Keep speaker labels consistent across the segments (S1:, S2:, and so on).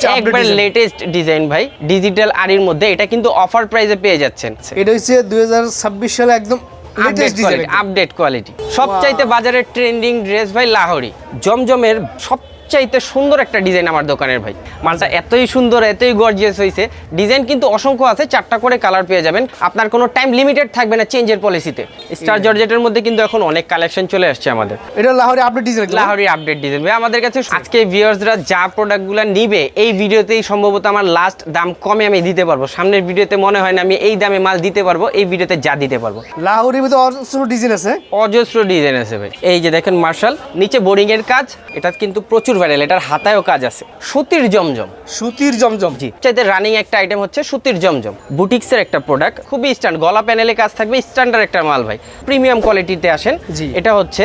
S1: সবচেয়ে
S2: একবার latest design ভাই ডিজিটাল আরির মধ্যে। এটা কিন্তু অফার প্রাইসে পেয়ে যাচ্ছেন।
S1: এটা হচ্ছে দুই হাজার ছাব্বিশ সালে একদম
S2: আপডেট কোয়ালিটি সবচাইতে বাজারের ট্রেন্ডিং ড্রেস ভাই লাহোরি। জমজমের সবচাইতে সুন্দর একটা ডিজাইন আমার দোকানের ভাই। মালটা এতই সুন্দর এতই গর্জিয়াস হয়েছে ডিজাইন কিন্তু অসংখ্য আছে চারটা করে কালার পেয়ে যাবেন। আপনার কোনো টাইম লিমিটেড থাকবে না চেঞ্জের পলিসিতে স্টার জর্জেটের মধ্যে কিন্তু এখন অনেক কালেকশন চলে আসছে আমাদের।
S1: এটা Lahori update design
S2: Lahori update design ভাই আমাদের কাছে আজকে ভিউয়ার্সরা যা প্রোডাক্টগুলো নিবে এই ভিডিওতেই সম্ভবত আমার লাস্ট দাম কমে আমি দিতে পারব। সামনের ভিডিওতে মনে হয় না আমি এই দামে মাল দিতে পারব এই ভিডিওতে যা দিতে পারব।
S1: লাহোরির ভিতরে অজস্র ডিজাইন আছে।
S2: অজস্র ডিজাইন আছে ভাই। এই যে দেখেন মার্শাল নিচে বোরিং এর কাজ এটা কিন্তু প্রচুর ভাইরাল এটার হাতায়ও কাজ আছে। সুতির জমজম।
S1: সুতির জমজম।
S2: জি চাইতে রানিং একটা আইটেম হচ্ছে সুতির জমজম। বুটিক্সের একটা প্রোডাক্ট খুবই স্ট্যান্ড গলা প্যানেলে কাজ থাকবে স্ট্যান্ডার্ড একটা মাল ভাই। প্রিমিয়াম কোয়ালিটিতে আসেন।
S1: জি।
S2: এটা হচ্ছে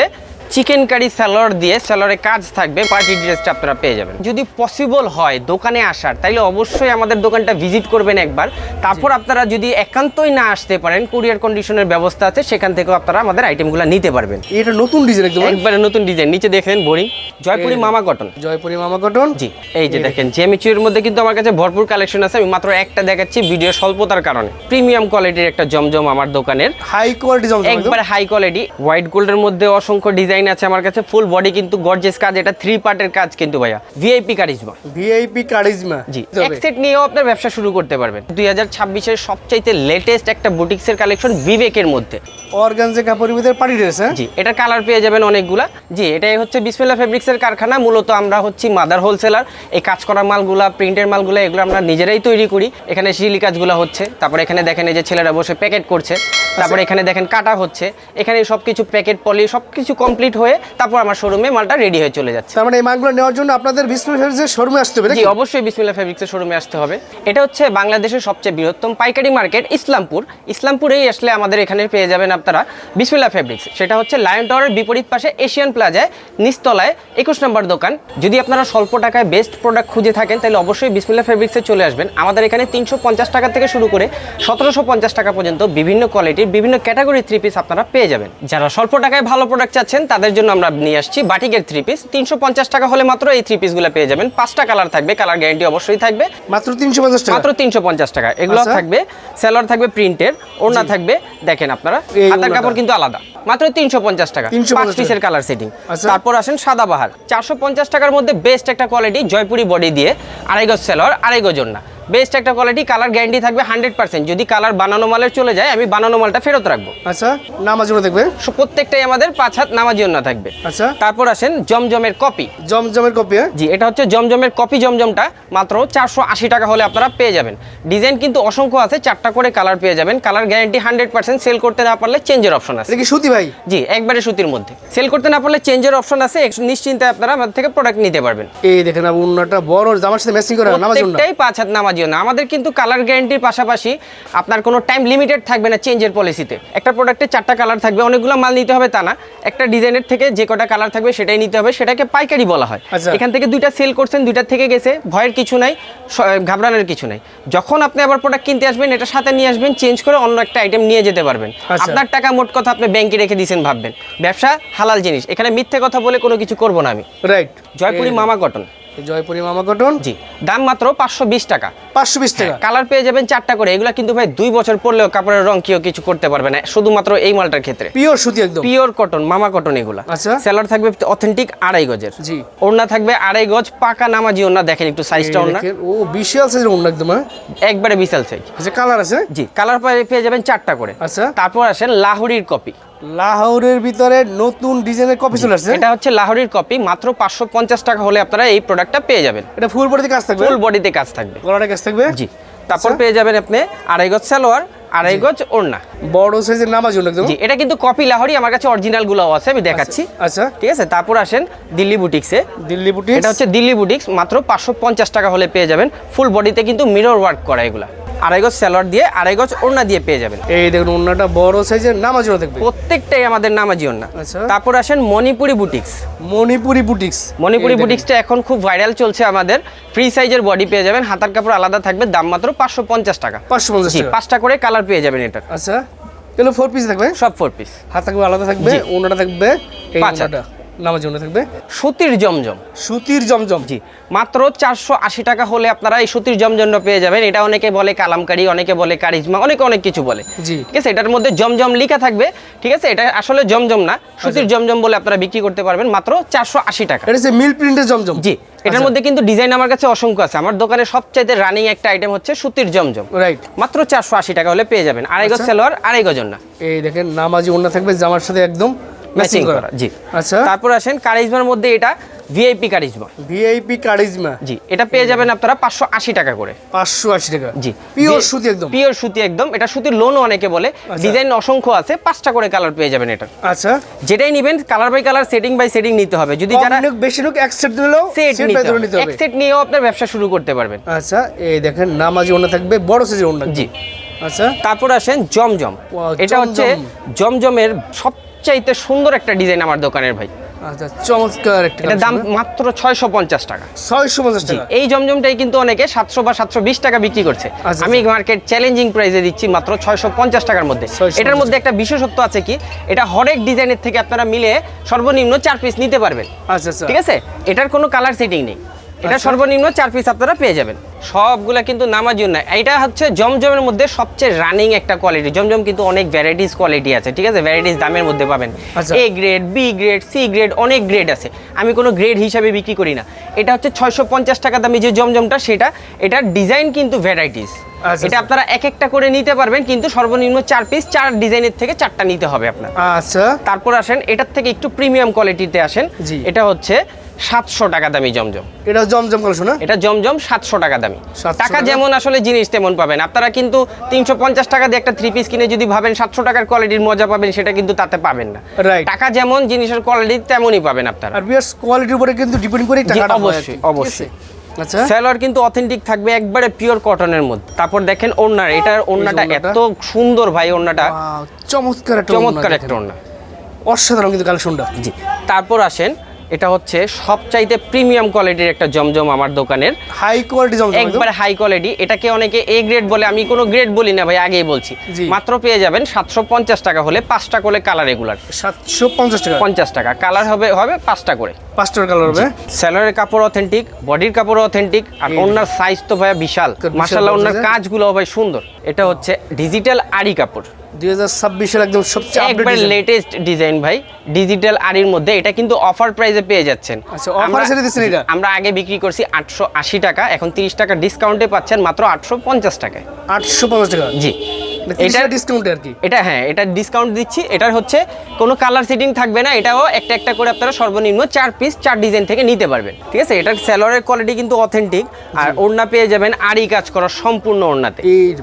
S2: চিকেন কারি স্যালাড দিয়ে স্যালাডে কাজ থাকবে পার্টি ড্রেসটা আপনারা পেয়ে যাবেন। যদি পসিবল হয় দোকানে আসার তাইলে অবশ্যই আমাদের দোকানটা ভিজিট করবেন একবার। তারপর আপনারা যদি একান্তই না আসতে পারেন কুরিয়ার কন্ডিশনের ব্যবস্থা আছে সেখান থেকেও আপনারা আমাদের আইটেমগুলো নিতে পারবেন।
S1: এটা নতুন ডিজাইন একদম
S2: একবারে নতুন ডিজাইন নিচে দেখেন বোরিং জয়পুরি মামা কটন
S1: জয়পুরি মামা কটন
S2: জি এই যে দেখেন জেমিচুরির মধ্যে কিন্তু আমার কাছে ভরপুর কালেকশন আছে আমি মাত্র একটা দেখাচ্ছি ভিডিও স্বল্পতার কারণে। প্রিমিয়াম কোয়ালিটির একটা জমজম আমার দোকানের।
S1: হাই কোয়ালিটি জমজম
S2: একবার হাই কোয়ালিটি হোয়াইট গোল্ডের মধ্যে অসংখ্য ডিজাইন আছে আমার কাছে ফুল বডি কিন্তু গর্জেস কাজ এটা থ্রি পার্টের কাজ কিন্তু ভাইয়া। ভিআইপি কারিজমা
S1: ভিআইপি কারিজমা
S2: জি এক সেট নিয়েও আপনার ব্যবসা শুরু করতে পারবেন। দুই হাজার ছাব্বিশের সবচাইতে লেটেস্ট একটা বুটিক্সের কালেকশন বিবেকের মধ্যে।
S1: অর্গানজে কাপড়ের ভিতরে পার্টি ড্রেস হ্যাঁ?
S2: জি এটা কালার পেয়ে যাবেন অনেকগুলা। জি এটাই হচ্ছে বিসমিল্লা ফেব্রিক্সের কারখানা। মূলত আমরা হচ্ছি মাদার হোলসেলার এই কাজ করা মালগুলা প্রিন্টের মালগুলা এগুলো আমরা নিজেরাই তৈরি করি। এখানে শিলি কাজগুলো হচ্ছে। তারপর এখানে দেখেন এই যে ছেলেরা বসে প্যাকেট করছে। তারপর এখানে দেখেন কাটা হচ্ছে। এখানে সব কিছু প্যাকেট পলি সব কিছু কমপ্লিট হয়ে তারপর আমার শোরুমে মালটা রেডি হয়ে চলে যাচ্ছে।
S1: তার মানে এই মালগুলো নেওয়ার জন্য আপনাদের বিসমিল ফেব্রিক্সের শোরুমে আসতে হবে
S2: জি অবশ্যই বিসমিল্লা ফেব্রিক্সের শোরুমে আসতে হবে। এটা হচ্ছে বাংলাদেশের সবচেয়ে বৃহত্তম পাইকারি মার্কেট ইসলামপুর। ইসলামপুরেই আসলে আমাদের এখানে পেয়ে যাবেন আপনারা বিসমিল্লা ফেব্রিক্স সেটা হচ্ছে লায়ন টাওয়ারের বিপরীত পাশে এশিয়ান প্লাজায় নিচতলায় একুশ নম্বর দোকান। যদি আপনারা স্বল্প টাকায় বেস্ট প্রোডাক্ট খুঁজে থাকেন তাহলে অবশ্যই বিসমিল্লা ফেব্রিক্সে চলে আসবেন। আমাদের এখানে তিনশো পঞ্চাশ টাকা থেকে শুরু করে সতেরোশো পঞ্চাশ টাকা পর্যন্ত বিভিন্ন কোয়ালিটির বিভিন্ন ক্যাটাগরি থ্রি পিস আপনারা পেয়ে যাবেন। যারা স্বল্প টাকায় ভালো প্রোডাক্ট চাচ্ছেন তাদের জন্য আমরা নিয়ে আসছি বাটিকের থ্রি পিস তিনশো পঞ্চাশ টাকা হলে মাত্র এই থ্রি পিসগুলো পেয়ে যাবেন। পাঁচটা কালার থাকবে কালার গ্যারান্টি অবশ্যই থাকবে।
S1: মাত্র তিনশো পঞ্চাশ টাকা?
S2: মাত্র তিনশো পঞ্চাশ টাকা। এগুলো
S1: আচ্ছা।
S2: থাকবে সেলর থাকবে প্রিন্টের ওড়না থাকবে দেখেন আপনারা। হাতার কাপড় কিন্তু আলাদা। মাত্র তিনশো পঞ্চাশ টাকা।
S1: 350
S2: পাঁচ পিসের কালার সেটিং। তারপর আসেন সাদাবাহার চারশো পঞ্চাশ টাকার মধ্যে বেস্ট একটা কোয়ালিটি জয়পুরি বডি দিয়ে আড়াই গজ সেলর আড়াই গজ ওড়না। বেস্ট একটা কোয়ালিটি কালার গ্যারান্টি থাকবে হান্ড্রেড পার্সেন্ট যদি কালার বানানো মালের চলে যায় আমি বানানো মালটা ফেরত রাখব।
S1: আচ্ছা নামাজ দেখবে?
S2: প্রত্যেকটাই আমাদের পাঁচ হাত নামাজি না থাকবে।
S1: আচ্ছা।
S2: তারপর আসেন জমজমের কপি
S1: জমজমের কপি হ্যাঁ?
S2: জি এটা হচ্ছে জমজমের কপি জমজমটা মাত্র চারশো আশি টাকা হলে আপনারা পেয়ে যাবেন। ডিজাইন কিন্তু অসংখ্য আছে চারটা করে কালার পেয়ে যাবেন। Colour guarantee hundred percent sell করতে না পারলে চেঞ্জের অপশন আছে।
S1: কি সুতি ভাই?
S2: জি একবারে সুতির মধ্যে। সেল করতে না পারলে চেঞ্জের অপশন আছে নিশ্চিন্তে আপনারা আমাদের থেকে প্রোডাক্ট নিতে পারবেন।
S1: এই দেখেন উন্নাটা বড় জামার সাথে ম্যাচিং করে নামাজ
S2: পাঁচ হাত নামাজিও না। আমাদের কিন্তু কালার গ্যারান্টির পাশাপাশি আপনার কোনো টাইম লিমিটেড থাকবে না চেঞ্জের পলিসিতে একটা প্রোডাক্টে চারটা কালার থাকবে অনেকগুলো মাল নিতে হবে তা না। একটা ডিজাইনের থেকে যে কটা কালার থাকবে সেটাই নিতে হবে সেটাকে পাইকারি বলা হয়।
S1: আচ্ছা।
S2: এখান থেকে দুইটা সেল করছেন দুইটার থেকে গেছে ভয়ের কিছু নাই ঘাবড়ানোর কিছু নাই। যখন আপনি আবার প্রোডাক্ট কিনতে আসবেন এটা সাথে নিয়ে আসবেন চেঞ্জ করে অন্য একটা আইটেম নিয়ে যেতে পারবেন।
S1: আচ্ছা।
S2: আপনার টাকা মোট কথা আপনি ব্যাংকে রেখে দিয়েছেন ভাববেন। ব্যবসা হালাল জিনিস। এখানে মিথ্যে কথা বলে কোনো কিছু করব না আমি।
S1: রাইট
S2: জয়পুরি মামা কটন।
S1: জয়পুরি মামা কটন
S2: জি। দাম মাত্র পাঁচশো বিশ টাকা।
S1: পাঁচশো বিশ টাকা।
S2: কালার পেয়ে যাবেন চারটা করে। এগুলো কিন্তু ভাই দুই বছর পরলেও কাপড়ের রং কেউ কিছু করতে পারবে না। শুধুমাত্র এই মালটার ক্ষেত্রে।
S1: পিওর সুতি একদম।
S2: পিওর কটন মামা কটন এগুলা।
S1: আচ্ছা।
S2: সেলার থাকবে অথেন্টিক আড়াই গজের।
S1: জি।
S2: ওড়না থাকবে আড়াই গজ পাকা নামাজি ওড়না। দেখেন একটু সাইজটা ওড়না।
S1: ও বিশাল সাইজের উন্না একদম হ্যাঁ?
S2: একবারে বিশাল সাইজ
S1: আচ্ছা কালার আছে?
S2: জি কালার পেয়ে যাবেন চারটা করে।
S1: আচ্ছা।
S2: তারপর আসেন লাহুরির কপি
S1: লাহোরের ভিতরে নতুন ডিজাইনের কপি চলে আসছে।
S2: এটা হচ্ছে লাহুরির কপি মাত্র পাঁচশো পঞ্চাশ টাকা হলে আপনারা এই প্রোডাক্টটা পেয়ে যাবেন।
S1: এটা ফুল বডিতে কাজ থাকবে?
S2: ফুল বডিতে কাজ থাকবে।
S1: গলাটা কাজ থাকবে?
S2: জি। তারপর
S1: আচ্ছা।
S2: পেয়ে যাবেন আপনি আড়াই গজ সালোয়ার আড়াই গজ ওড়না।
S1: বড় সাইজের নামাজ একদম।
S2: জি এটা কিন্তু কপি লাহরি আমার কাছে অরিজিনালগুলো আছে আমি দেখাচ্ছি।
S1: আচ্ছা
S2: ঠিক আছে তারপর আসেন দিল্লি বুটিক্সে
S1: দিল্লি বুটি
S2: এটা হচ্ছে দিল্লি বুটিক্স মাত্র পাঁচশো পঞ্চাশ টাকা হলে পেয়ে যাবেন। ফুল বডিতে কিন্তু মিরর ওয়ার্ক করা এগুলা। আড়াই গজ স্যালোয়ার দিয়ে আড়াই গজ ওড়না দিয়ে পেয়ে যাবেন।
S1: এই দেখুন উন্নাটা বড় সাইজের নামাজ জন্য থাকবে
S2: প্রত্যেকটাই আমাদের নামাজি ওড়না।
S1: আচ্ছা।
S2: তারপর আসেন মণিপুরি বুটিক্স
S1: মণিপুরি বুটিক্স
S2: মণিপুরি বুটিক্সটা এখন খুব ভাইরাল চলছে আমাদের। ফ্রি সাইজের বডি পেয়ে যাবেন। হাতার কাপড় আলাদা থাকবে দাম মাত্র পাঁচশো পঞ্চাশ টাকা।
S1: পাঁচশো পঞ্চাশ
S2: পাঁচটা করে কালার পেয়ে যাবেন এটার।
S1: আচ্ছা। এগুলো ফোর পিস থাকবে?
S2: সব ফোর পিস
S1: হাত থাকবে আলাদা থাকবে। ওনাটা থাকবে এই নামাজি ওনা থাকবে?
S2: সুতির জমজম।
S1: সুতির জমজম।
S2: জি। মাত্র চারশো আশি টাকা হলে আপনারা এই সুতির জমজমটা পেয়ে যাবেন। এটা অনেকে বলে কালামকারি অনেকে বলে কারিজমা অনেকে অনেক কিছু বলে।
S1: জি।
S2: ঠিক আছে এটার মধ্যে জমজম লেখা থাকবে। ঠিক আছে এটা আসলে জমজম না। সুতির জমজম বলে আপনারা বিক্রি করতে পারবেন মাত্র চারশো আশি টাকা।
S1: এটা হচ্ছে মিল প্রিন্টের জমজম।
S2: জি এটার মধ্যে কিন্তু ডিজাইন আমার কাছে অসংখ্য আছে। আমার দোকানে সবচাইতে রানিং একটা আইটেম হচ্ছে সুতির জমজম।
S1: রাইট
S2: মাত্র চারশো আশি টাকা হলে পেয়ে যাবেন। আড়াই গজ
S1: আচ্ছা।
S2: সালোয়ার আড়াই গজন না
S1: এই দেখেন নামাজি ওনা থাকবে জামার সাথে একদম।
S2: ম্যাচিং করা। জি।
S1: আচ্ছা।
S2: তারপর আসেন কারিজমার মধ্যে এটা ভিআইপি কারিজমা।
S1: VIP charisma.
S2: জি এটা পেয়ে যাবেন আপনারা পাঁচশো আশি টাকা করে।
S1: পাঁচশো আশি টাকা।
S2: জি।
S1: পিওর সুতি একদম।
S2: পিওর সুতি একদম। এটা সুতির লোনও অনেকে বলে। ডিজাইন অসংখ্য আছে। পাঁচটা করে কালার পেয়ে যাবেন এটা।
S1: আচ্ছা।
S2: যেটাই নেবেন colour by colour setting by setting নিতে হবে। যদি যারা
S1: নিক বেশি নিক এক সেট দিলেও
S2: সেট নিতে হবে। এক সেট নিয়েও আপনার ব্যবসা শুরু করতে পারবেন।
S1: আচ্ছা এই দেখেন নামাজি ওনা থাকবে বড় সাইজের ওনা
S2: জি।
S1: আচ্ছা।
S2: তারপর আসেন জমজম। এটা হচ্ছে জমজমের সবচাইতে সুন্দর একটা ডিজাইন আমার দোকানের ভাই।
S1: আচ্ছা চমৎকার একটা
S2: এটা দাম মাত্র ছয়শো পঞ্চাশ টাকা।
S1: ছয়শো পঞ্চাশ টাকা?
S2: এই জমজমটাই কিন্তু অনেকে সাতশো বা সাতশো বিশ টাকা বিক্রি করছে।
S1: আচ্ছা,
S2: আমি মার্কেট চ্যালেঞ্জিং প্রাইসে দিচ্ছি মাত্র ছয়শো পঞ্চাশ টাকার মধ্যে। এটার মধ্যে একটা বিশেষত্ব আছে কি এটা হরেক ডিজাইনের থেকে আপনারা মিলে সর্বনিম্ন চার পিস নিতে পারবেন।
S1: আচ্ছা আচ্ছা।
S2: ঠিক আছে? এটার কোনো কালার সেটিং নেই। এটা
S1: আচ্ছা।
S2: সর্বনিম্ন চার পিস আপনারা পেয়ে যাবেন। সবগুলা কিন্তু নামাজুন না এটা হচ্ছে জমজমের মধ্যে সবচেয়ে রানিং একটা কোয়ালিটি জমজম কিন্তু অনেক ভ্যারাইটিস কোয়ালিটি আছে ঠিক আছে? ভ্যারাইটিস দামের মধ্যে পাবেন। A grade B grade C grade অনেক গ্রেড আছে। আমি কোনো গ্রেড হিসাবে বিক্রি করি না। এটা হচ্ছে ছয়শো পঞ্চাশ টাকা দামি যে জমজমটা সেটা এটার ডিজাইন কিন্তু ভ্যারাইটিস
S1: আচ্ছা,
S2: এটা
S1: আচ্ছা।
S2: আপনারা এক একটা করে নিতে পারবেন কিন্তু সর্বনিম্ন চার পিস চার ডিজাইনের থেকে চারটা নিতে হবে আপনার।
S1: আচ্ছা।
S2: তারপর আসেন এটার থেকে একটু প্রিমিয়াম কোয়ালিটিতে আসেন। এটা হচ্ছে সাতশো টাকা দামি জমজম।
S1: এটা জমজম কালেকশন
S2: এটা জমজম সাতশো টাকা দামি।
S1: 700
S2: টাকা? যেমন আসলে জিনিস তেমন পাবেন। আপনারা কিন্তু তিনশো পঞ্চাশ টাকা দিয়ে একটা থ্রি পিস কিনে যদি ভাবেন সাতশো টাকার কোয়ালিটির মজা পাবেন সেটা কিন্তু তাতে পাবেন না। টাকা যেমন জিনিসের কোয়ালিটি তেমনই পাবেন আপনারা।
S1: আর কোয়ালিটির উপরে কিন্তু ডিপেন্ড করে টাকাটা
S2: অবশ্যই, অবশ্যই।
S1: আচ্ছা।
S2: সেলোয়ার কিন্তু অথেন্টিক থাকবে একবারে পিওর কটনের মধ্যে। তারপর দেখেন ওড়নার এটার ওড়নাটা। এত সুন্দর ভাই ওড়নাটা।
S1: চমৎকার
S2: চমৎকার একটা। ওড়না।
S1: অসাধারণ কিন্তু কালেকশনটা
S2: জি তারপর আসেন এটা হচ্ছে সবচাইতে প্রিমিয়াম কোয়ালিটির একটা জমজম আমার দোকানের।
S1: হাই কোয়ালিটি জমজম।
S2: একবার হাই কোয়ালিটি। এটাকে অনেকে এ গ্রেড বলে আমি কোনো গ্রেড বলি না ভাই আগেই বলছি। মাত্র পেয়ে যাবেন সাতশো পঞ্চাশ টাকা হলে পাঁচটা করে কালার রেগুলার
S1: সাতশো পঞ্চাশ টাকা?
S2: পঞ্চাশ টাকা। কালার হবে হবে পাঁচটা করে।
S1: পাঁচটার কালার হবে?
S2: স্যালোয়ারের কাপড় অথেন্টিক বডির কাপড় অথেন্টিক আর ওনার সাইজ তো ভাই বিশাল। মাসাল্লাহ
S1: বড়
S2: ওনার কাজগুলো ভাই সুন্দর। এটা হচ্ছে ডিজিটাল আড়ি কাপড়।
S1: দুই হাজার ছাব্বিশের একদম সবচেয়ে আপডেট
S2: লেটেস্ট ডিজাইন ভাই ডিজিটাল আড়ির মধ্যে। এটা কিন্তু অফার প্রাইসে পেয়ে যাচ্ছেন।
S1: আচ্ছা,
S2: আমরা-
S1: ছেড়ে দিচ্ছেন এটা?
S2: আমরা আগে বিক্রি করছি আটশো আশি টাকা এখন তিরিশ টাকা ডিসকাউন্টে পাচ্ছেন মাত্র আটশো পঞ্চাশ টাকায়।
S1: আটশো পঞ্চাশ টাকা?
S2: জি।
S1: এটা
S2: এটা
S1: ডিসকাউন্টে আর কি?
S2: এটা হ্যাঁ এটা ডিসকাউন্ট দিচ্ছি। এটার হচ্ছে কোনো কালার সেটিং থাকবে না এটাও একটা একটা করে আপনারা সর্বনিম্ন চার পিস চার ডিজাইন থেকে নিতে পারবেন। ঠিক আছে? এটার স্যালোয়ারের কোয়ালিটি কিন্তু অথেন্টিক আর ওড়না পেয়ে যাবেন আরই কাজ করা সম্পূর্ণ ওড়নাতে।
S1: এই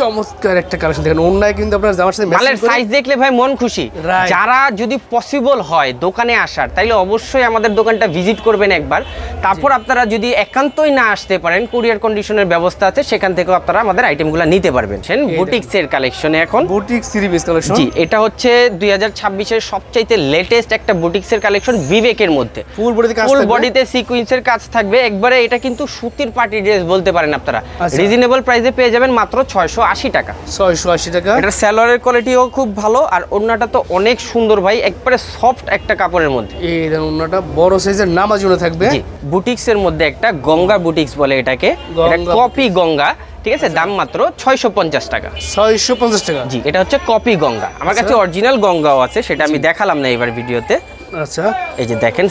S1: চমৎকার একটা কালেকশন দেখেন অন্যায় কিন্তু আপনার জামার সাথে
S2: মালের সাইজ দেখলে ভাই মন খুশি। যারা যদি পসিবল হয় দোকানে আসার তাইলে অবশ্যই আমাদের দোকানটা ভিজিট করবেন একবার। তারপর আপনারা যদি একান্তই না আসতে পারেন কুরিয়ার কন্ডিশনের ব্যবস্থা আছে সেখান থেকেও আপনারা আমাদের আইটেমগুলো নিতে পারবেন। বুটিক্সের কালেকশনে এখন।
S1: বুটিক সিরিজ কালেকশন
S2: জি এটা হচ্ছে দুই হাজার ছাব্বিশের সবচাইতে লেটেস্ট একটা বুটিক্সের কালেকশন বিবেকের মধ্যে।
S1: ফুল বডিতে
S2: ফুল। বডিতে সিকুয়েন্সের কাজ থাকবে। একবারে এটা কিন্তু সুতির পার্টি ড্রেস বলতে পারেন আপনারা।
S1: আচ্ছা।
S2: রিজনেবল প্রাইসে পেয়ে যাবেন মাত্র ছয়শো আশি টাকা।
S1: ছয়শো আশি টাকা।
S2: এটার স্যালোয়ারের কোয়ালিটিও খুব ভালো আর ওড়নাটা তো অনেক সুন্দর ভাই একবারে সফট একটা কাপড়ের মধ্যে।
S1: এই অন্যটা বড় সাইজের নামাজুনো থাকবে।
S2: জি বুটিক্সের মধ্যে একটা গঙ্গা বুটিক্স বলে এটাকে। এটা
S1: গঙ্গা
S2: কপি গঙ্গা ঠিক আছে? দাম মাত্র ছয়শো পঞ্চাশ টাকা।
S1: ছয়শো পঞ্চাশ টাকা।
S2: জি এটা হচ্ছে কপি গঙ্গা। আমার কাছে অরিজিনাল গঙ্গাও আছে সেটা আমি দেখালাম না এবার ভিডিওতে।
S1: আচ্ছা।
S2: এই যে দেখেন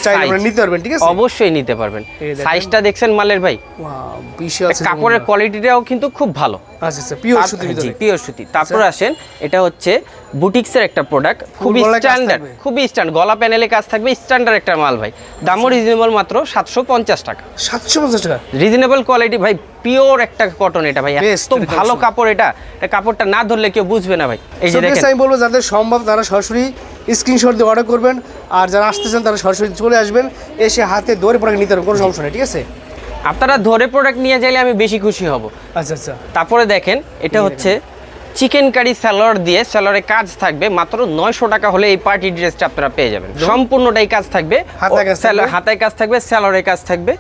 S1: নিতে পারবেন ঠিক আছে?
S2: অবশ্যই নিতে পারবেন। সাইজটা দেখছেন মালের ভাই? কাপড়ের কোয়ালিটিটাও কিন্তু খুব ভালো।
S1: আচ্ছা আচ্ছা পিওর সুতির
S2: জি পিওর সুতি। তারপর আসেন এটা হচ্ছে বুটিক্সের একটা প্রোডাক্ট খুবই স্ট্যান্ডার্ড খুবই স্ট্যান্ডার্ড গলা প্যানেলে কাজ থাকবে স্ট্যান্ডার্ড একটা মাল ভাই। দামও রিজনেবল মাত্র সাতশো পঞ্চাশ টাকা।
S1: সাতশো পঞ্চাশ টাকা?
S2: রিজনেবল কোয়ালিটি ভাই পিওর একটা কটন এটা ভাই এত ভালো কাপড় এটা। কাপড়টা না ধরলে কেউ বুঝবে না ভাই। এই যে দেখেন।
S1: আমি বলব যাদের সম্ভব তারা সরাসরি স্ক্রিনশট দিয়ে অর্ডার করবেন। আর যারা আসতে চান তারা সরাসরি চলে আসবেন। এসে হাতে ধরে পড়ে নিতে পারবেন কোনো সমস্যা নেই ঠিক আছে?
S2: আপনারা ধরে প্রোডাক্ট নিয়ে চাইলে আমি বেশি খুশি হব।
S1: আচ্ছা আচ্ছা।
S2: তারপরে দেখেন এটা হচ্ছে চিকেন কারি স্যালোয়ার দিয়ে স্যালোয়ারে কাজ থাকবে মাত্র নয়শো টাকা হলে এই পার্টি ড্রেসটা আপনারা পেয়ে যাবেন। সম্পূর্ণটাই কাজ থাকবে।
S1: হাতায় কাজ থাকবে?
S2: হাতায় কাজ থাকবে স্যালোয়ারে কাজ থাকবে।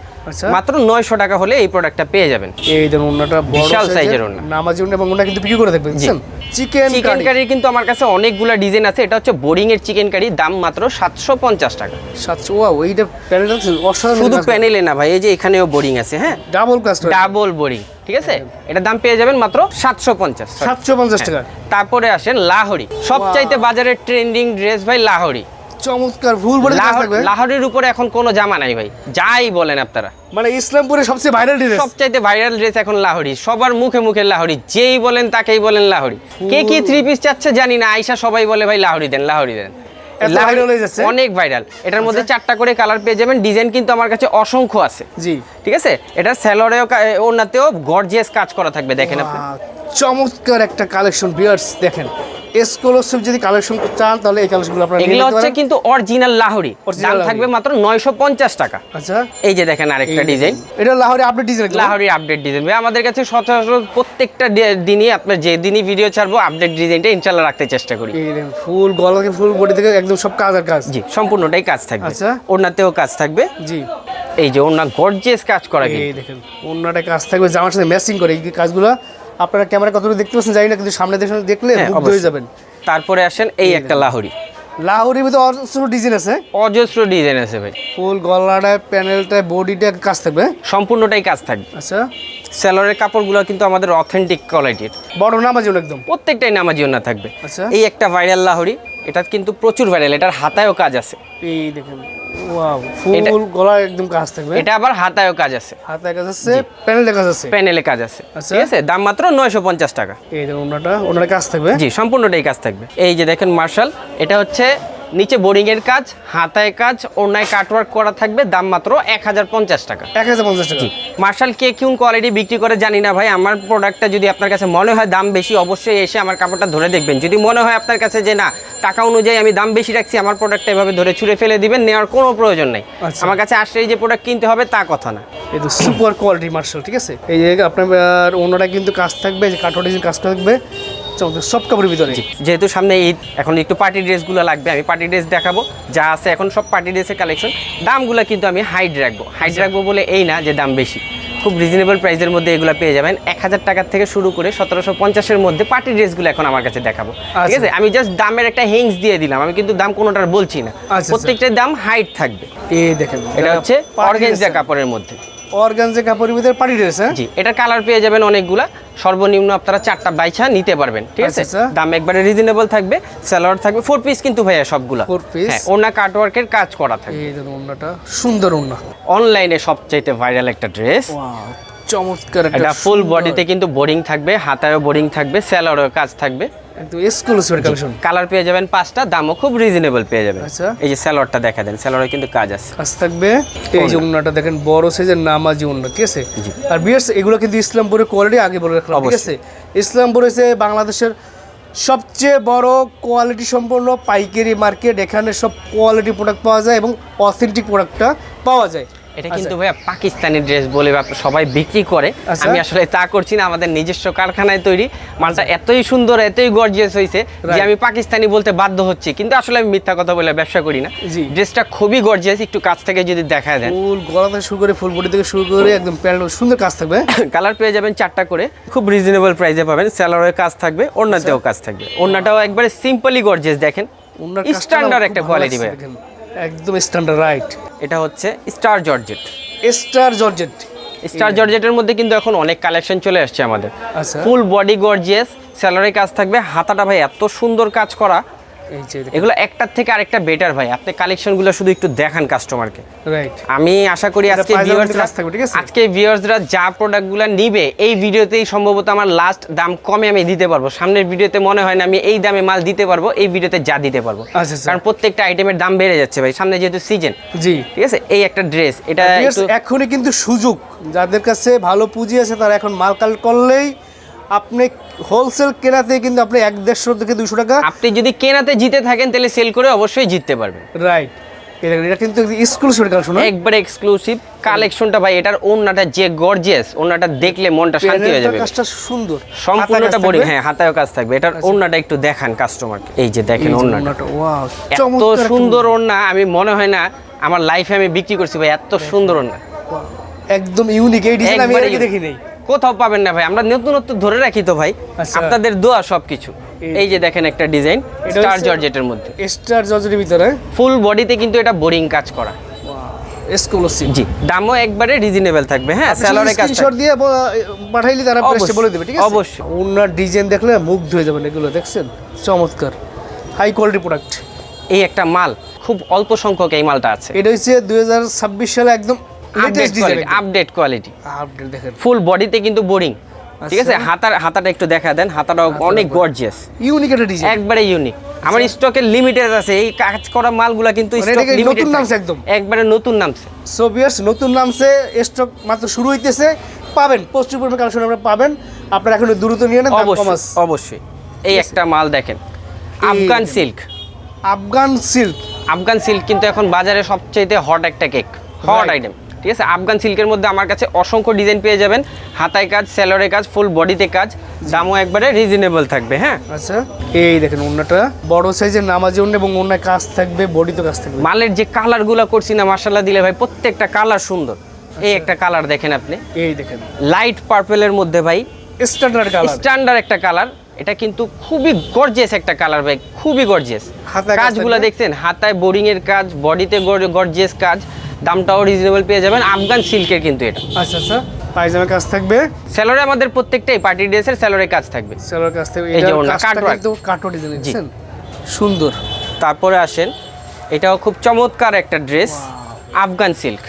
S2: মাত্র নয়শো টাকা হলে এই প্রোডাক্টটা পেয়ে যাবেন।
S1: এই দেখুন
S2: বিশাল
S1: সাইজের
S2: সাইজের
S1: নামাজি এবং কিন্তু বিক্রি করে দেখবেন। বুঝছেন চিকেন
S2: চিকেন কারির কিন্তু আমার কাছে অনেকগুলো ডিজাইন আছে। এটা হচ্ছে বোরিং এর চিকেন কারি দাম মাত্র সাতশো পঞ্চাশ টাকা।
S1: সাতশো ওয়াও এইটা প্যানেল অসাধারণ
S2: শুধু প্যানেলে না ভাই এই যে এখানেও বোরিং আছে হ্যাঁ?
S1: ডাবল
S2: ডাবল বোরিং ঠিক আছে? এটার দাম পেয়ে যাবেন মাত্র সাতশো পঞ্চাশ
S1: সাতশো পঞ্চাশ টাকা।
S2: তারপরে আসেন লাহোরি। সবচাইতে বাজারের ট্রেন্ডিং ড্রেস ভাই লাহোরি।
S1: চমৎকার ফুল বডি কাজ থাকবে।
S2: লাহোরির উপরে এখন কোনো জামা নাই ভাই। যাই বলেন আপনারা।
S1: মানে ইসলামপুরে সবচেয়ে ভাইরাল ড্রেস
S2: সবচাইতে ভাইরাল ড্রেস এখন লাহোরি। সবার মুখে মুখে লাহোরি। যেই বলেন তাকেই বলেন লাহোরি। কে কি থ্রি পিস চাচ্ছে জানি না। আইসা সবাই বলে ভাই লাহোরি দেন লাহোরি দেন?
S1: আচ্ছা।
S2: অনেক ভাইরাল এটার মধ্যে চারটা করে কালার পেয়ে যাবেন। ডিজাইন কিন্তু আমার কাছে অসংখ্য আছে।
S1: জি।
S2: ঠিক আছে? এটা স্যালোরেও ওনাতেও গর্জিয়াস কাজ করা থাকবে দেখেন আপনি।
S1: চমৎকার একটা কালেকশন বিয়ার্স দেখেন। এক্সক্লুসিভ যদি কালেকশন চান তাহলে এই কালেকশনগুলো আপনারা
S2: এগুলো হচ্ছে কিন্তু অরিজিনাল লাহোরি দাম থাকবে মাত্র নয়শো পঞ্চাশ টাকা।
S1: আচ্ছা।
S2: এই যে দেখেন আরেকটা ডিজাইন
S1: এটা লাহোরে update design
S2: Lahori update design ভাই আমাদের কাছে সচরাচর প্রত্যেকটা দিনই আপনার যে দিনই ভিডিও ছাড়বো আপডেট ডিজাইনটা ইনশাল্লাহ রাখতে চেষ্টা করি।
S1: ফুল গলা থেকে ফুল বডি থেকে একদম সব কাজ আর কাজ।
S2: জি সম্পূর্ণটাই কাজ থাকবে।
S1: আচ্ছা।
S2: ওড়নাতেও কাজ থাকবে।
S1: জি।
S2: এই যে ওড়না গর্জিয়াস কাজ করা
S1: এই দেখেন অন্যটা কাজ থাকবে। জামার সাথে ম্যাচিং করে এই কাজগুলো। আপনারা ক্যামেরা কতটুকু দেখতে পাচ্ছেন জানি না কিন্তু সামনে দেখে দেখলে
S2: হ্যাঁ,
S1: মুগ্ধ হয়ে। যাবেন।
S2: তারপরে আসেন এই একটা লাহোরি
S1: লাহোরের ভিতরে অজস্র ডিজাইন আছে।
S2: অজস্র ডিজাইন আছে ভাই।
S1: ফুল গলাটায় প্যানেলটায় বডিটা কাজ থাকবে।
S2: সম্পূর্ণটাই কাজ থাকবে
S1: আচ্ছা।
S2: স্যালোয়ারের কাপড়গুলো কিন্তু আমাদের অথেন্টিক কোয়ালিটির
S1: বড় নামাজি একদম।
S2: প্রত্যেকটাই নামাজি ওড়না থাকবে।
S1: আচ্ছা।
S2: এই একটা ভাইরাল লাহোরি এটা কিন্তু প্রচুর ভাইরাল এটার হাতায়ও কাজ আছে।
S1: এই দেখেন। ওয়াও ফুল গলা একদম কাজ থাকবে।
S2: এটা আবার হাতায়ও কাজ আছে।
S1: হাতায় কাজ আছে প্যানেলে কাজ আছে?
S2: প্যানেলে কাজ আছে।
S1: আচ্ছা।
S2: ঠিক আছে? দাম মাত্র নয়শো পঞ্চাশ টাকা।
S1: এই দেখুন ওনাটা ওনার কাজ থাকবে।
S2: জি সম্পূর্ণটাই কাজ থাকবে। এই যে দেখেন মার্শাল এটা হচ্ছে নিচে বোরিং এর কাজ হাতায় কাজ ওনায় কাটওয়ার্ক করা থাকবে দাম মাত্র এক হাজার পঞ্চাশ টাকা।
S1: এক হাজার পঞ্চাশ টাকা।
S2: মার্শাল কে কোন কোয়ালিটি বিক্রি করে জানি না ভাই আমার প্রোডাক্টটা যদি আপনার কাছে মনে হয় দাম বেশি অবশ্যই এসে আমার কাপড়টা ধরে দেখবেন। যদি মনে হয় আপনার কাছে যে না টাকা অনুযায়ী আমি দাম বেশি রাখছি আমার প্রোডাক্টটা এভাবে ধরে ছুঁড়ে ফেলে দিবেন নেওয়ার কোনো প্রয়োজন নেই।
S1: আচ্ছা।
S2: আমার কাছে আসলেই যে প্রোডাক্ট কিনতে হবে তা কথা না।
S1: এই সুপার কোয়ালিটি মার্শাল ঠিক আছে? এই যে আপনার ওনাটা কিন্তু কাজ থাকবে যে কাঠো ডিজাইন কাজ থাকবে চমৎকার সব কাপড়ের ভিতরে।
S2: যেহেতু সামনে ঈদ এখন একটু পার্টি ড্রেসগুলো লাগবে আমি পার্টি ড্রেস দেখাবো যা আছে এখন সব পার্টি ড্রেসের কালেকশন দামগুলো কিন্তু আমি হাইড রাখব। হাইড রাখব বলে এই না যে দাম বেশি। খুব রিজনেবল প্রাইসের মধ্যে এগুলো পেয়ে যাবেন। এক হাজার টাকার থেকে শুরু করে সতেরোশো পঞ্চাশের মধ্যে পার্টি ড্রেসগুলো এখন আমার কাছে দেখাবো। ঠিক
S1: আচ্ছা।
S2: আছে? আমি জাস্ট দামের একটা হিংস দিয়ে দিলাম। আমি কিন্তু দাম কোনোটার বলছি না।
S1: আচ্ছা।
S2: প্রত্যেকটার দাম হাইট থাকবে।
S1: এই দেখেন
S2: এটা হচ্ছে অর্গেনজা কাপড়ের মধ্যে।
S1: অর্গানজা কাপড়ের ভিতরে পার্টি ড্রেস
S2: জি এটা কালার পেয়ে যাবেন অনেকগুলা। সর্বনিম্ন আপনারা চারটা বাইছা নিতে পারবেন ঠিক আছে?
S1: আচ্ছা, আচ্ছা।
S2: দাম একবারে রিজনেবল থাকবে সালোয়ার থাকবে ফোর পিস কিন্তু ভাইয়া সবগুলা।
S1: Four piece?
S2: হ্যাঁ ওনা কাটওয়ার্কের কাজ করা থাকবে।
S1: এই ওনাটা সুন্দর ওনা
S2: অনলাইনে সবচাইতে ভাইরাল একটা ড্রেস
S1: ওয়াও চমৎকার
S2: এটা ফুল বডিতে কিন্তু বোরিং থাকবে হাতায়ও বোরিং থাকবে স্যালোয়ারও কাজ থাকবে।
S1: একদম এক্সক্লুসিভ কালেকশন
S2: কালার পেয়ে যাবেন পাঁচটা দামও খুব রিজনেবল পেয়ে যাবেন।
S1: আচ্ছা।
S2: এই যে স্যালোয়ারটা দেখা দেন স্যালোয়ারে কিন্তু কাজ আছে।
S1: কাজ থাকবে। এই যে দেখেন বড় সাইজের নামাজি ওনা ঠিক আছে? আর বিয়ার্স এগুলো কিন্তু ইসলামপুরের কোয়ালিটি আগে বলে রাখলাম ঠিক আছে? ইসলামপুর হচ্ছে বাংলাদেশের সবচেয়ে বড় কোয়ালিটি সম্পন্ন পাইকারি মার্কেট এখানে সব কোয়ালিটি প্রোডাক্ট পাওয়া যায় এবং অথেন্টিক প্রোডাক্টটা পাওয়া যায়।
S2: এটা কিন্তু ভাইয়া পাকিস্তানি ড্রেস বলে সবাই বিক্রি করে।
S1: আচ্ছা।
S2: আমি আসলে তা করছি না আমাদের নিজস্ব কারখানায় তৈরি। মালটা এতই সুন্দর এতই গর্জিয়াস হয়েছে যে আমি পাকিস্তানি বলতে বাধ্য হচ্ছি। কিন্তু আসলে আমি মিথ্যা কথা বলে ব্যবসা করি না। ড্রেসটা খুবই গর্জিয়াস একটু কাছ থেকে যদি দেখা দেন
S1: ফুল গলা থেকে শুরু করে ফুল বডি থেকে শুরু করে একদম প্যান্ট সুন্দর কাজ থাকবে
S2: কালার পেয়ে যাবেন চারটা করে। খুব রিজনেবল প্রাইসে পাবেন। স্যালোয়ারের কাজ থাকবে ওড়নাতেও কাজ থাকবে। ওড়নাটাও একবারে সিম্পলি গর্জিয়াস দেখেন। স্ট্যান্ডার্ড একটা কোয়ালিটি ভাই।
S1: একদম স্ট্যান্ডার্ড রাইট
S2: এটা হচ্ছে star georgette
S1: star georgette
S2: star জর্জেটের মধ্যে কিন্তু এখন অনেক কালেকশন চলে আসছে আমাদের। ফুল বডি গর্জিয়াস স্যালারি কাজ থাকবে। হাতাটা ভাই এত সুন্দর কাজ করা। এগুলো একটার থেকে আরেকটা বেটার ভাই। আপনি কালেকশনগুলো শুধু একটু দেখান কাস্টমারকে
S1: রাইট
S2: আমি আশা করি আজকে ভিউয়ার্সরা
S1: থাকবে, ঠিক আছে?
S2: আজকে ভিউয়ার্সরা যা প্রোডাক্টগুলো নিবে এই ভিডিওতেই সম্ভবত আমার লাস্ট দাম কমে আমি দিতে পারব। সামনের ভিডিওতে মনে হয় না আমি এই দামে মাল দিতে পারব এই ভিডিওতে যা দিতে পারব।
S1: আচ্ছা, আচ্ছা।
S2: কারণ প্রত্যেকটা আইটেমের দাম বেড়ে যাচ্ছে ভাই। সামনে যেহেতু সিজন
S1: জি।
S2: ঠিক আছে? এই একটা ড্রেস এটা
S1: এখনই কিন্তু সুযোগ। যাদের কাছে ভালো পুঁজি আছে তারা এখন মাল কালেক্ট করলেই আপনি হোলসেল কেনাতে কিন্তু আপনি এক দেড়শো থেকে দুশো টাকা
S2: আপনি যদি কেনাতে জিতে থাকেন তাহলে সেল করে অবশ্যই জিততে পারবেন।
S1: রাইট এই দেখেন এটা কিন্তু এক্সক্লুসিভ কালেকশন
S2: একবারে এক্সক্লুসিভ কালেকশনটা ভাই এটার ওন্নাটা যে গর্জিয়াস ওন্নাটা দেখলে মনটা শান্তি হয়ে যাবে।
S1: কাজটা সুন্দর।
S2: সম্পূর্ণটা। হ্যাঁ হাতায়ও কাজ থাকবে। এটার ওন্নাটা একটু দেখান কাস্টমারকে এই যে দেখেন ওন্নাটা এত সুন্দর ওন্না আমি মনে হয় না আমার লাইফে আমি বিক্রি করছি ভাই এত সুন্দর ওন্না
S1: একদম ইউনিক এই ডিজাইন আমি আগে
S2: unique। কোথাও পাবেন না ভাই। আমরা নতুনত্ব ধরে রাখি তো ভাই।
S1: আচ্ছা।
S2: আপনাদের দোয়া সবকিছু।
S1: এই-
S2: যে দেখেন একটা ডিজাইন স্টার জর্জেটের মধ্যে।
S1: স্টার জর্জের ভিতরে?
S2: ফুল বডিতে কিন্তু এটা বোরিং কাজ করা।
S1: এক্সক্লুসিভ
S2: জি দামও একবারে রিজনেবল থাকবে হ্যাঁ স্যালারি কাজ
S1: স্ক্রিনশট দিয়ে পাঠাইলে তারা প্রেসে বলে দেবে ঠিক আছে?
S2: অবশ্যই।
S1: ওনার ডিজাইন দেখলে মুগ্ধ হয়ে যাবেন এগুলো দেখছেন? চমৎকার। হাই কোয়ালিটি প্রোডাক্ট
S2: এই একটা মাল খুব অল্প সংখ্যক এই মালটা আছে।
S1: এটা হচ্ছে দুই হাজার ছাব্বিশ সালে একদম
S2: আপডেট কোয়ালিটি আপডেট
S1: দেখেন।
S2: ফুল বডিতে কিন্তু বোরিং ঠিক আছে?
S1: আচ্ছা।
S2: হাতার হাতাটা একটু দেখা দেন। হাতাটা অনেক গর্জিয়াস
S1: ইউনিক একটা ডিজাইন
S2: একবারে ইউনিক আমার স্টকে লিমিটেড আছে। এই কাজ করা মালগুলা কিন্তু
S1: মানে
S2: স্টক
S1: নতুন নামছে একদম?
S2: একবারে নতুন নামছে।
S1: সো বিয়ার্স নতুন নামছে। স্টক মাত্র শুরু হইতেছে। পাবেন। প্রচুর পরিমাণে কালেকশন আপনারা পাবেন। আপনারা এখন দ্রুত নিয়ে নেন
S2: অবশ্যই অবশ্যই। এই একটা মাল দেখেন। Afghan silk
S1: Afghan silk
S2: Afghan silk কিন্তু এখন বাজারে সবচেয়ে হট একটা কেক হট আইটেম ঠিক আছে? আফগান সিল্কের মধ্যে আমার কাছে অসংখ্য ডিজাইন পেয়ে যাবেন। হাতায় কাজ সেলরে কাজ ফুল বডিতে কাজ দামও একবারে রিজনেবল থাকবে হ্যাঁ?
S1: আচ্ছা এই দেখেন ওন্নাটা। বড় সাইজের নামাজি ওন্না এবং ওন্নায় কাজ থাকবে বডিতে কাজ থাকবে।
S2: মালের যে কালারগুলো করছি না মার্শাল্লাহ দিলে ভাই প্রত্যেকটা কালার সুন্দর।
S1: আচ্ছা।
S2: এই একটা কালার দেখেন আপনি।
S1: এই দেখেন।
S2: লাইট পার্পেলের মধ্যে ভাই
S1: স্ট্যান্ডার্ড কালার
S2: স্ট্যান্ডার্ড একটা কালার এটা কিন্তু খুবই গর্জিয়াস একটা কালার ব্যাগ খুবই গর্জিয়াস কাজগুলো দেখছেন হাতায় বোরিং এর কাজ বডিতে গর্জিয়াস কাজ দামটাও রিজনেবল পেয়ে যাবেন আফগান সিল্কের কিন্তু এটা।
S1: আচ্ছা আচ্ছা পায়জামা কাজ থাকবে?
S2: স্যালোরে আমাদের প্রত্যেকটাই পার্টি ড্রেসের স্যালোরে কাজ থাকবে।
S1: সেলোর কাজ থাকবে।
S2: এই যে কাটওয়ার্ক।
S1: কিন্তু কাটো ডিজাইন দেখছেন? সুন্দর।
S2: তারপরে আসেন এটাও খুব চমৎকার একটা ড্রেস আফগান সিল্ক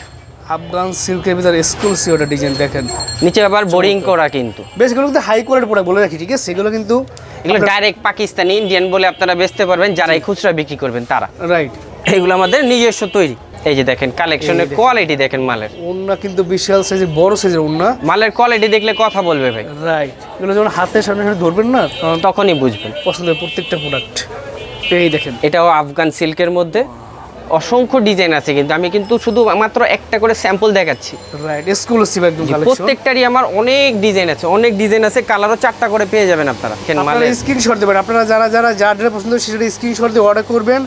S1: আফগান সিল্কের ভিতরে এক্সক্লুসিভ একটা ডিজাইন দেখেন।
S2: নিচে আবার বোরিং করা কিন্তু।
S1: বেশ এগুলো কিন্তু হাই কোয়ালিটি প্রোডাক্ট বলে রাখি ঠিক আছে? সেগুলো কিন্তু
S2: এগুলো ডাইরেক্ট পাকিস্তানি ইন্ডিয়ান বলে আপনারা বেচতে পারবেন যারাই খুচরা বিক্রি করবেন তারা।
S1: রাইট
S2: এগুলো আমাদের নিজস্ব তৈরি। এই যে দেখেন কালেকশনের কোয়ালিটি দেখেন মালের।
S1: ওন্না কিন্তু বিশাল সাইজের বড় সাইজের ওন্না
S2: মালের কোয়ালিটি দেখলে কথা বলবে ভাই।
S1: রাইট এগুলো যখন হাতের সামনে ধরবেন না তখন
S2: তখনই বুঝবেন।
S1: পছন্দ হবে প্রত্যেকটা প্রোডাক্ট এই দেখেন।
S2: এটাও আফগান সিল্কের মধ্যে। অসংখ্য ডিজাইন আছে কিন্তু আমি কিন্তু শুধু মাত্র একটা করে স্যাম্পল দেখাচ্ছি।
S1: রাইট এক্সক্লুসিভ একদম কালেকশন
S2: প্রত্যেকটারই আমার অনেক ডিজাইন আছে অনেক ডিজাইন আছে কালারও চারটা করে পেয়ে যাবেন আপনারা
S1: আপনারা স্ক্রিনশট দেবেন আপনারা যারা যারা যা ড্রেস পছন্দ সেটা স্ক্রিনশট দিয়ে অর্ডার করবেন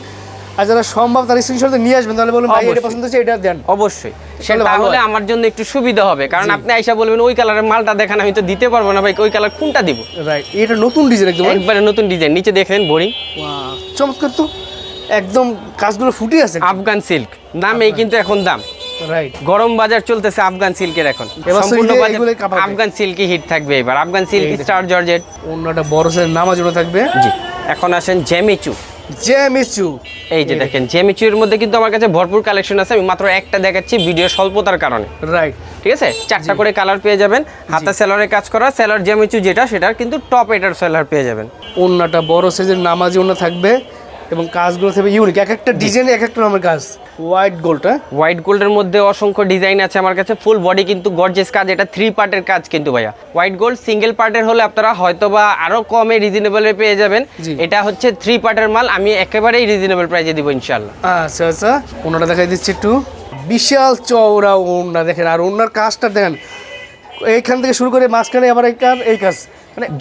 S1: আর যারা সম্ভব তার স্ক্রিনশট নিয়ে আসবেন তাহলে বলুন ভাই এটা। পছন্দ হচ্ছে এটা দেন।
S2: অবশ্যই। সেটা তাহলে আমার জন্য একটু সুবিধা হবে কারণ আপনি আইসা বলবেন ওই কালারের মালটা দেখান আমি তো দিতে পারব না ভাই ওই কালার কোনটা দিব?
S1: রাইট এটা নতুন ডিজাইন একদম।
S2: একবারে নতুন ডিজাইন নিচে দেখেন বোরিং
S1: চমৎকার তো। একদম কাজগুলো ফুটে আছে।
S2: Afghan silk. দামেই কিন্তু এখন দাম।
S1: রাইট
S2: গরম বাজার চলতেছে আফগান সিল্কের এখন। সম্পূর্ণ। আফগান সিল্কই হিট থাকবে এবার। আফগান সিল্ক
S1: এই।
S2: Star georgette.
S1: অন্যটা বড় সাইজের নামাজ জন্য থাকবে।
S2: জি। এখন আসেন জেমিচু
S1: জে মিচু
S2: এই যে দেখেন জেমিচুর মধ্যে কিন্তু আমার কাছে ভরপুর কালেকশন আছে। আমি মাত্র একটা দেখাচ্ছি ভিডিও স্বল্পতার কারণে।
S1: রাইট
S2: ঠিক আছে? চারটা করে কালার পেয়ে যাবেন। হাতে সেলারে কাজ করা। সেলার জেমিচু যেটা সেটার কিন্তু টপ এটার সেলার পেয়ে যাবেন।
S1: অন্যটা বড় সাইজের নামাজি অন্য থাকবে। এবং কাজগুলো থাকবে ইউনিক এক একটা ডিজাইন এক একটা রকমের কাজ। হোয়াইট গোল্ডটা
S2: হোয়াইট গোল্ডের মধ্যে অসংখ্য ডিজাইন আছে আমার কাছে ফুল বডি কিন্তু গর্জেস কাজ এটা থ্রি পার্টের কাজ কিন্তু ভাইয়া। হোয়াইট গোল্ড সিঙ্গেল পার্টের হলে আপনারা হয়তোবা আরও কমে রিজনেবলে পেয়ে যাবেন। এটা হচ্ছে থ্রি পার্টের মাল আমি একেবারেই রিজনেবল প্রাইসে দিব ইনশাল্লাহ
S1: আচ্ছা আচ্ছা ওনাটা দেখাই দিচ্ছি একটু। বিশাল চওড়া ওনা দেখেন আর ওনার কাজটা দেখেন এইখান থেকে শুরু করে মাঝখানে আবার এই কাজ এই কাজ।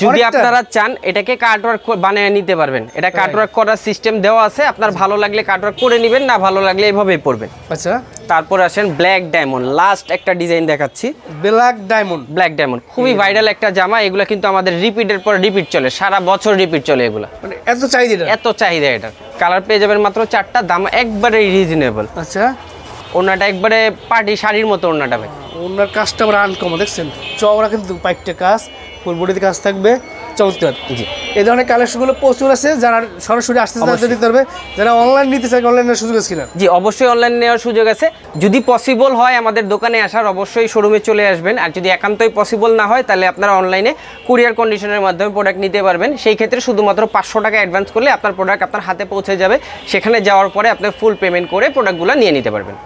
S2: যদি আপনারা চান এটাকে কাটওয়ার্ক বানিয়ে নিতে পারবেন। এটা কাটওয়ার্ক করার সিস্টেম দেওয়া আছে। আপনার ভালো লাগলে কাটওয়ার্ক করে নেবেন না ভালো লাগলে এভাবেই পড়বেন।
S1: আচ্ছা।
S2: তারপর আসেন ব্ল্যাক ডায়মন্ড লাস্ট একটা ডিজাইন দেখাচ্ছি।
S1: ব্ল্যাক ডায়মন্ড
S2: ব্ল্যাক ডায়মন্ড খুবই ভাইরাল একটা জামা। এগুলো কিন্তু আমাদের রিপিটের পর রিপিট চলে। সারা বছর রিপিট চলে এগুলো।
S1: মানে এত চাহিদা
S2: এত চাহিদা এটার কালার পেয়ে যাবেন মাত্র চারটা দাম একবারে রিজনেবল
S1: আচ্ছা।
S2: ওনাটা একবারে পার্টি শাড়ির মতো ওনাটা ভাই।
S1: ওনার কাজটা আবার আনকমন দেখছেন? চওড়া কিন্তু পাইপটা কাজ। ফুল বডিতে কাজ থাকবে। চমৎকার।
S2: জি।
S1: এই ধরনের কালেকশনগুলো প্রচুর আছে যারা সরাসরি আসতে নিতে পারবে। যারা অনলাইন নিতে চায় অনলাইনের সুযোগ আছে কিনা?
S2: জি অবশ্যই অনলাইন নেওয়ার সুযোগ আছে। যদি পসিবল হয় আমাদের দোকানে আসার অবশ্যই শোরুমে চলে আসবেন। আর যদি একান্তই পসিবল না হয় তাহলে আপনারা অনলাইনে কুরিয়ার কন্ডিশনের মাধ্যমে প্রোডাক্ট নিতে পারবেন। সেই ক্ষেত্রে শুধুমাত্র পাঁচশো টাকা অ্যাডভান্স করলে আপনার প্রোডাক্ট আপনার হাতে পৌঁছে যাবে। সেখানে যাওয়ার পরে আপনি ফুল পেমেন্ট করে প্রোডাক্টগুলো নিয়ে নিতে পারবেন।